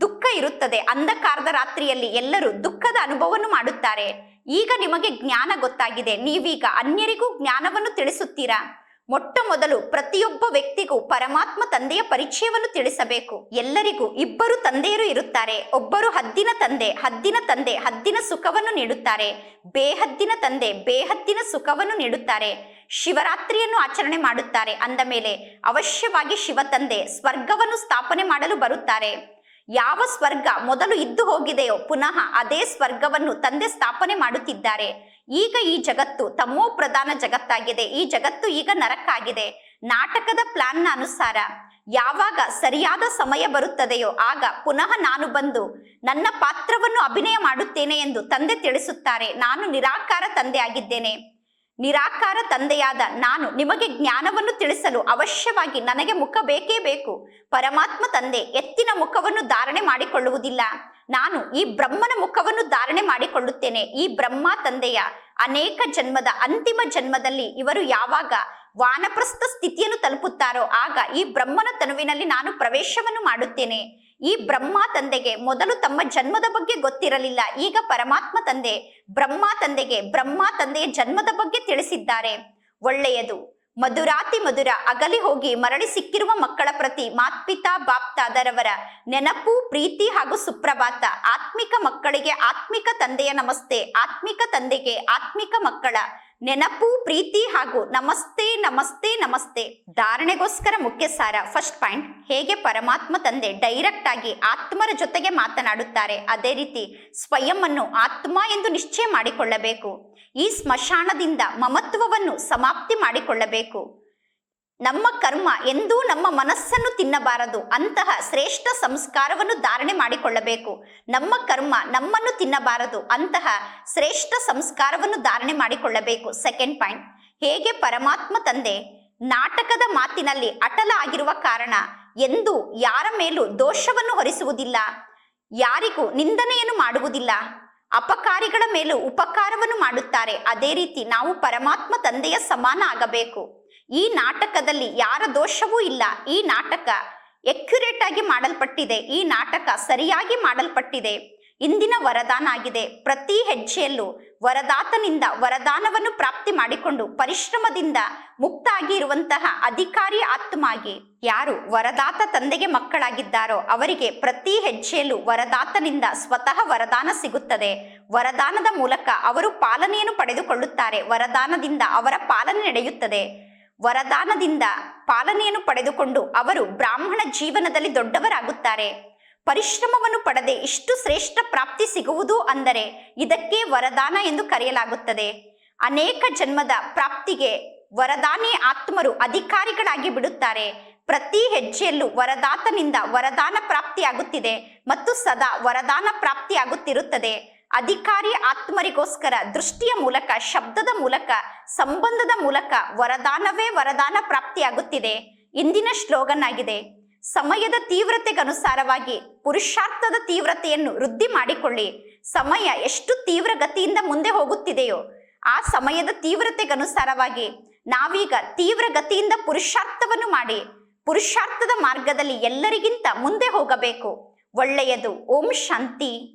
Speaker 1: ದುಃಖ ಇರುತ್ತದೆ. ಅಂಧಕಾರದ ರಾತ್ರಿಯಲ್ಲಿ ಎಲ್ಲರೂ ದುಃಖದ ಅನುಭವವನ್ನು ಮಾಡುತ್ತಾರೆ. ಈಗ ನಿಮಗೆ ಜ್ಞಾನ ಗೊತ್ತಾಗಿದೆ. ನೀವೀಗ ಅನ್ಯರಿಗೂ ಜ್ಞಾನವನ್ನು ತಿಳಿಸುತ್ತೀರಾ? ಮೊಟ್ಟ ಮೊದಲು ಪ್ರತಿಯೊಬ್ಬ ವ್ಯಕ್ತಿಗೂ ಪರಮಾತ್ಮ ತಂದೆಯ ಪರಿಚಯವನ್ನು ತಿಳಿಸಬೇಕು. ಎಲ್ಲರಿಗೂ ಇಬ್ಬರು ತಂದೆಯರು ಇರುತ್ತಾರೆ. ಒಬ್ಬರು ಹದ್ದಿನ ತಂದೆ ಹದ್ದಿನ ತಂದೆ, ಹದ್ದಿನ ಸುಖವನ್ನು ನೀಡುತ್ತಾರೆ. ಬೇಹದ್ದಿನ ತಂದೆ, ಬೇಹದ್ದಿನ ಸುಖವನ್ನು ನೀಡುತ್ತಾರೆ. ಶಿವರಾತ್ರಿಯನ್ನು ಆಚರಣೆ ಮಾಡುತ್ತಾರೆ. ಅಂದ ಮೇಲೆ ಅವಶ್ಯವಾಗಿ ಶಿವ ತಂದೆ ಸ್ವರ್ಗವನ್ನು ಸ್ಥಾಪನೆ ಮಾಡಲು ಬರುತ್ತಾರೆ. ಯಾವ ಸ್ವರ್ಗ ಮೊದಲು ಇದ್ದು ಹೋಗಿದೆಯೋ ಪುನಃ ಅದೇ ಸ್ವರ್ಗವನ್ನು ತಂದೆ ಸ್ಥಾಪನೆ ಮಾಡುತ್ತಿದ್ದಾರೆ. ಈಗ ಈ ಜಗತ್ತು ತಮೋ ಪ್ರಧಾನ ಜಗತ್ತಾಗಿದೆ. ಈ ಜಗತ್ತು ಈಗ ನರಕ್ಕಾಗಿದೆ. ನಾಟಕದ ಪ್ಲಾನ್ನ ಅನುಸಾರ ಯಾವಾಗ ಸರಿಯಾದ ಸಮಯ ಬರುತ್ತದೆಯೋ ಆಗ ಪುನಃ ನಾನು ಬಂದು ನನ್ನ ಪಾತ್ರವನ್ನು ಅಭಿನಯ ಮಾಡುತ್ತೇನೆ ಎಂದು ತಂದೆ ತಿಳಿಸುತ್ತಾರೆ. ನಾನು ನಿರಾಕಾರ ತಂದೆ ಆಗಿದ್ದೇನೆ. ನಿರಾಕಾರ ತಂದೆಯಾದ ನಾನು ನಿಮಗೆ ಜ್ಞಾನವನ್ನು ತಿಳಿಸಲು ಅವಶ್ಯವಾಗಿ ನನಗೆ ಮುಖ ಬೇಕೇ ಬೇಕು. ಪರಮಾತ್ಮ ತಂದೆ ಎತ್ತಿನ ಮುಖವನ್ನು ಧಾರಣೆ ಮಾಡಿಕೊಳ್ಳುವುದಿಲ್ಲ. ನಾನು ಈ ಬ್ರಹ್ಮನ ಮುಖವನ್ನು ಧಾರಣೆ ಮಾಡಿಕೊಳ್ಳುತ್ತೇನೆ. ಈ ಬ್ರಹ್ಮ ತಂದೆಯ ಅನೇಕ ಜನ್ಮದ ಅಂತಿಮ ಜನ್ಮದಲ್ಲಿ ಇವರು ಯಾವಾಗ ವಾನಪ್ರಸ್ಥ ಸ್ಥಿತಿಯನ್ನು ತಲುಪುತ್ತಾರೋ, ಆಗ ಈ ಬ್ರಹ್ಮನ ತನುವಿನಲ್ಲಿ ನಾನು ಪ್ರವೇಶವನ್ನು ಮಾಡುತ್ತೇನೆ. ಈ ಬ್ರಹ್ಮ ತಂದೆಗೆ ಮೊದಲು ತಮ್ಮ ಜನ್ಮದ ಬಗ್ಗೆ ಗೊತ್ತಿರಲಿಲ್ಲ. ಈಗ ಪರಮಾತ್ಮ ತಂದೆ ಬ್ರಹ್ಮ ತಂದೆಗೆ ಬ್ರಹ್ಮ ತಂದೆಯ ಜನ್ಮದ ಬಗ್ಗೆ ತಿಳಿಸಿದ್ದಾರೆ. ಒಳ್ಳೆಯದು. ಮಧುರಾತಿ ಮಧುರ ಅಗಲಿ ಹೋಗಿ ಮರಳಿ ಸಿಕ್ಕಿರುವ ಮಕ್ಕಳ ಪ್ರತಿ ಮಾತ್ಪಿತಾ ಬಾಪ್ತಾದರವರ ನೆನಪು, ಪ್ರೀತಿ ಹಾಗೂ ಸುಪ್ರಭಾತ. ಆತ್ಮಿಕ ಮಕ್ಕಳಿಗೆ ಆತ್ಮಿಕ ತಂದೆಯ ನಮಸ್ತೆ, ಆತ್ಮಿಕ ತಂದೆಗೆ ಆತ್ಮಿಕ ಮಕ್ಕಳ ನೆನಪು, ಪ್ರೀತಿ ಹಾಗೂ ನಮಸ್ತೆ ನಮಸ್ತೆ ನಮಸ್ತೆ ಧಾರಣೆಗೋಸ್ಕರ ಮುಖ್ಯ ಸಾರ. ಫಸ್ಟ್ ಪಾಯಿಂಟ್ ಹೇಗೆ ಪರಮಾತ್ಮ ತಂದೆ ಡೈರೆಕ್ಟ್ ಆಗಿ ಆತ್ಮರ ಜೊತೆಗೆ ಮಾತನಾಡುತ್ತಾರೆ? ಅದೇ ರೀತಿ ಸ್ವಯಂ ಅನ್ನು ಆತ್ಮ ಎಂದು ನಿಶ್ಚಯ ಮಾಡಿಕೊಳ್ಳಬೇಕು. ಈ ಸ್ಮಶಾನದಿಂದ ಮಮತ್ವವನ್ನು ಸಮಾಪ್ತಿ ಮಾಡಿಕೊಳ್ಳಬೇಕು. ನಮ್ಮ ಕರ್ಮ ಎಂದೂ ನಮ್ಮ ಮನಸ್ಸನ್ನು ತಿನ್ನಬಾರದು. ಅಂತಹ ಶ್ರೇಷ್ಠ ಸಂಸ್ಕಾರವನ್ನು ಧಾರಣೆ ಮಾಡಿಕೊಳ್ಳಬೇಕು. ನಮ್ಮ ಕರ್ಮ ನಮ್ಮನ್ನು ತಿನ್ನಬಾರದು. ಅಂತಹ ಶ್ರೇಷ್ಠ ಸಂಸ್ಕಾರವನ್ನು ಧಾರಣೆ ಮಾಡಿಕೊಳ್ಳಬೇಕು. ಸೆಕೆಂಡ್ ಪಾಯಿಂಟ್ ಹೇಗೆ ಪರಮಾತ್ಮ ತಂದೆ ನಾಟಕದ ಮಾತಿನಲ್ಲಿ ಅಟಲ ಆಗಿರುವ ಕಾರಣ ಎಂದು ಯಾರ ಮೇಲೂ ದೋಷವನ್ನು ಹೊರಿಸುವುದಿಲ್ಲ. ಯಾರಿಗೂ ನಿಂದನೆಯನ್ನು ಮಾಡುವುದಿಲ್ಲ. ಅಪಕಾರಿಗಳ ಮೇಲೂ ಉಪಕಾರವನ್ನು ಮಾಡುತ್ತಾರೆ. ಅದೇ ರೀತಿ ನಾವು ಪರಮಾತ್ಮ ತಂದೆಯ ಸಮಾನ ಆಗಬೇಕು. ಈ ನಾಟಕದಲ್ಲಿ ಯಾರ ದೋಷವೂ ಇಲ್ಲ. ಈ ನಾಟಕ ಎಕ್ಯುರೇಟ್ ಆಗಿ ಮಾಡಲ್ಪಟ್ಟಿದೆ. ಈ ನಾಟಕ ಸರಿಯಾಗಿ ಮಾಡಲ್ಪಟ್ಟಿದೆ. ಇಂದಿನ ವರದಾನ ಆಗಿದೆ. ಪ್ರತಿ ಹೆಜ್ಜೆಯಲ್ಲೂ ವರದಾತನಿಂದ ವರದಾನವನ್ನು ಪ್ರಾಪ್ತಿ ಮಾಡಿಕೊಂಡು ಪರಿಶ್ರಮದಿಂದ ಮುಕ್ತಾಗಿ ಇರುವಂತಹ ಅಧಿಕಾರಿ ಆತ್ಮಾಗಿ ಯಾರು ವರದಾತ ತಂದೆಗೆ ಮಕ್ಕಳಾಗಿದ್ದಾರೋ ಅವರಿಗೆ ಪ್ರತಿ ಹೆಜ್ಜೆಯಲ್ಲೂ ವರದಾತನಿಂದ ಸ್ವತಃ ವರದಾನ ಸಿಗುತ್ತದೆ. ವರದಾನದ ಮೂಲಕ ಅವರು ಪಾಲನೆಯನ್ನು ಪಡೆದುಕೊಳ್ಳುತ್ತಾರೆ. ವರದಾನದಿಂದ ಅವರ ಪಾಲನೆ ನಡೆಯುತ್ತದೆ. ವರದಾನದಿಂದ ಪಾಲನೆಯನ್ನು ಪಡೆದುಕೊಂಡು ಅವರು ಬ್ರಾಹ್ಮಣ ಜೀವನದಲ್ಲಿ ದೊಡ್ಡವರಾಗುತ್ತಾರೆ. ಪರಿಶ್ರಮವನ್ನು ಪಡೆದೆ ಇಷ್ಟು ಶ್ರೇಷ್ಠ ಪ್ರಾಪ್ತಿ ಸಿಗುವುದು ಅಂದರೆ ಇದಕ್ಕೆ ವರದಾನ ಎಂದು ಕರೆಯಲಾಗುತ್ತದೆ. ಅನೇಕ ಜನ್ಮದ ಪ್ರಾಪ್ತಿಗೆ ವರದಾನಿ ಆತ್ಮರು ಅಧಿಕಾರಿಗಳಾಗಿ ಬಿಡುತ್ತಾರೆ. ಪ್ರತಿ ಹೆಜ್ಜೆಯಲ್ಲೂ ವರದಾತನಿಂದ ವರದಾನ ಪ್ರಾಪ್ತಿಯಾಗುತ್ತಿದೆ ಮತ್ತು ಸದಾ ವರದಾನ ಪ್ರಾಪ್ತಿಯಾಗುತ್ತಿರುತ್ತದೆ. ಅಧಿಕಾರಿ ಆತ್ಮರಿಗೋಸ್ಕರ ದೃಷ್ಟಿಯ ಮೂಲಕ, ಶಬ್ದದ ಮೂಲಕ, ಸಂಬಂಧದ ಮೂಲಕ ವರದಾನವೇ ವರದಾನ ಪ್ರಾಪ್ತಿಯಾಗುತ್ತಿದೆ. ಇಂದಿನ ಶ್ಲೋಗನ್ ಆಗಿದೆ ಸಮಯದ ತೀವ್ರತೆಗನುಸಾರವಾಗಿ ಪುರುಷಾರ್ಥದ ತೀವ್ರತೆಯನ್ನು ವೃದ್ಧಿ ಮಾಡಿಕೊಳ್ಳಿ. ಸಮಯ ಎಷ್ಟು ತೀವ್ರ ಗತಿಯಿಂದ ಮುಂದೆ ಹೋಗುತ್ತಿದೆಯೋ, ಆ ಸಮಯದ ತೀವ್ರತೆಗನುಸಾರವಾಗಿ ನಾವೀಗ ತೀವ್ರ ಗತಿಯಿಂದ ಪುರುಷಾರ್ಥವನ್ನು ಮಾಡಿ, ಪುರುಷಾರ್ಥದ ಮಾರ್ಗದಲ್ಲಿ ಎಲ್ಲರಿಗಿಂತ ಮುಂದೆ ಹೋಗಬೇಕು. ಒಳ್ಳೆಯದು. ಓಂ ಶಾಂತಿ.